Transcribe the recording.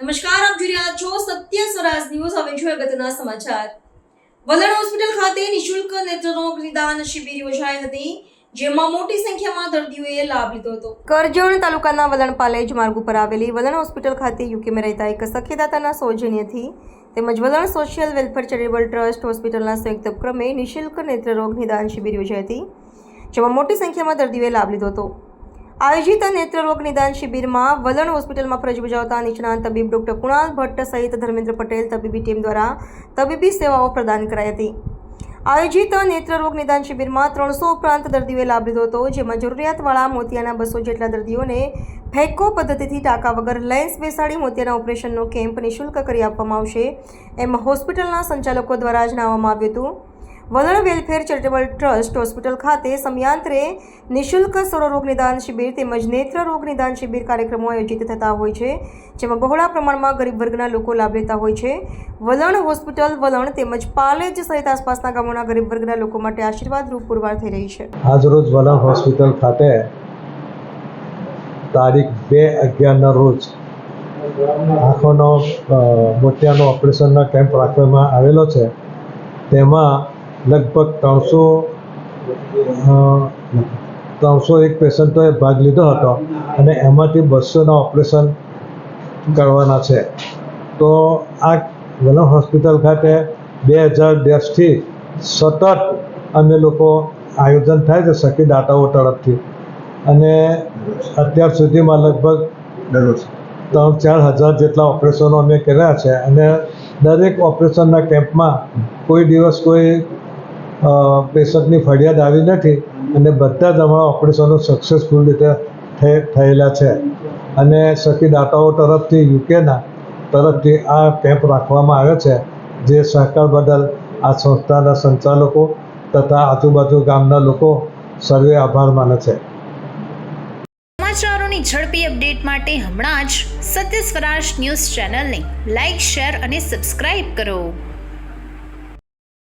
નમસ્કાર, આપ જોઈ રહ્યા છો સત્ય સ્વરાજ ન્યૂઝ. હવે જોઈએ સમાચાર. વલણ હોસ્પિટલ ખાતે નિઃશુલ્ક નેત્રરોગ નિદાન શિબિર યોજાઈ હતી, જેમાં મોટી સંખ્યામાં દર્દીઓએ લાભ લીધો હતો. કરજણ તાલુકાના વલણ પાલેજ માર્ગ ઉપર આવેલી વલણ હોસ્પિટલ ખાતે યુકેમાં રહેતા એક સખીદાતાના સૌજન્યથી તેમજ વલણ સોશિયલ વેલફેર ચેરિટેબલ ટ્રસ્ટ હોસ્પિટલના સંયુક્ત ઉપક્રમે નિઃશુલ્ક નેત્રરોગ નિદાન શિબિર યોજાઈ હતી, જેમાં મોટી સંખ્યામાં દર્દીઓએ લાભ લીધો હતો. આયોજિત નેત્રરોગ નિદાન શિબિરમાં વલણ હોસ્પિટલમાં ફરજ બજાવતા નિષ્ણાંત તબીબ ડોક્ટર કુણાલ ભટ્ટ સહિત ધર્મેન્દ્ર પટેલ તબીબી ટીમ દ્વારા તબીબી સેવાઓ પ્રદાન કરાઈ હતી. આયોજિત નેત્રરોગ નિદાન શિબિરમાં ત્રણસો ઉપરાંત દર્દીઓએ લાભ લીધો હતો, જેમાં જરૂરિયાતવાળા મોતિયાના બસો જેટલા દર્દીઓને ફેકો પદ્ધતિથી ટાંકા વગર લેન્સ બેસાડી મોતિયાના ઓપરેશનનો કેમ્પ નિઃશુલ્ક કરી આપવામાં આવશે. એમ હોસ્પિટલના સંચાલકો દ્વારા જણાવવામાં આવ્યું હતું. વલણ વેલફેર ચેરિટેબલ ટ્રસ્ટ હોસ્પિટલ ખાતે સમયાંતરે નિઃશુલ્ક સૌરરોગ નિદાન શિબિર તેમજ નેત્ર રોગ નિદાન શિબિર કાર્યક્રમો આયોજિત થતા હોય છે, જેમાં બહોળા પ્રમાણમાં ગરીબ વર્ગના લોકો લાભ લેતા હોય છે. વલણ હોસ્પિટલ વલણ તેમજ પાલેજ સહિત આસપાસના ગામોના ગરીબ વર્ગના લોકો માટે આશીર્વાદરૂપ પુરવાર થઈ રહી છે. આજરોજ વલણ હોસ્પિટલ ખાતે તારીખ બે અગિયારના રોજ આંખોનો મોતિયાનો ઓપરેશનનો કેમ્પ રાખવામાં આવેલો છે. તેમાં લગભગ ત્રણસો ત્રણસો એક પેશન્ટોએ ભાગ લીધો હતો અને એમાંથી બસોના ઓપરેશન કરવાના છે. તો આ વલમ હોસ્પિટલ ખાતે બે હજાર દસથી સતત અમે લોકો આયોજન થાય છે સખી દાતાઓ તરફથી. અને અત્યાર સુધીમાં લગભગ ત્રણ, ચાર હજાર જેટલા ઓપરેશનો અમે કર્યા છે અને દરેક ઓપરેશનના કેમ્પમાં કોઈ દિવસ કોઈ પેશન્ટની ફરિયાદ આવી નથી અને બધા જ અમારા ઓપરેશનો સક્સેસફુલ રીતે થયેલા છે. અને સખી દાતાઓ તરફથી યુકેના તરફથી આ કેમ્પ રાખવામાં આવે છે, જે સહકાર બદલ આ સંસ્થાના સંચાલકો તથા આજુબાજુ ગામના લોકો સર્વે આભાર માને છે. સમાચારોની ઝડપી અપડેટ માટે હમણાં જ સત્ય સ્વરાજ ન્યૂઝ ચેનલને લાઇક શેર અને સબસ્ક્રાઇબ કરો.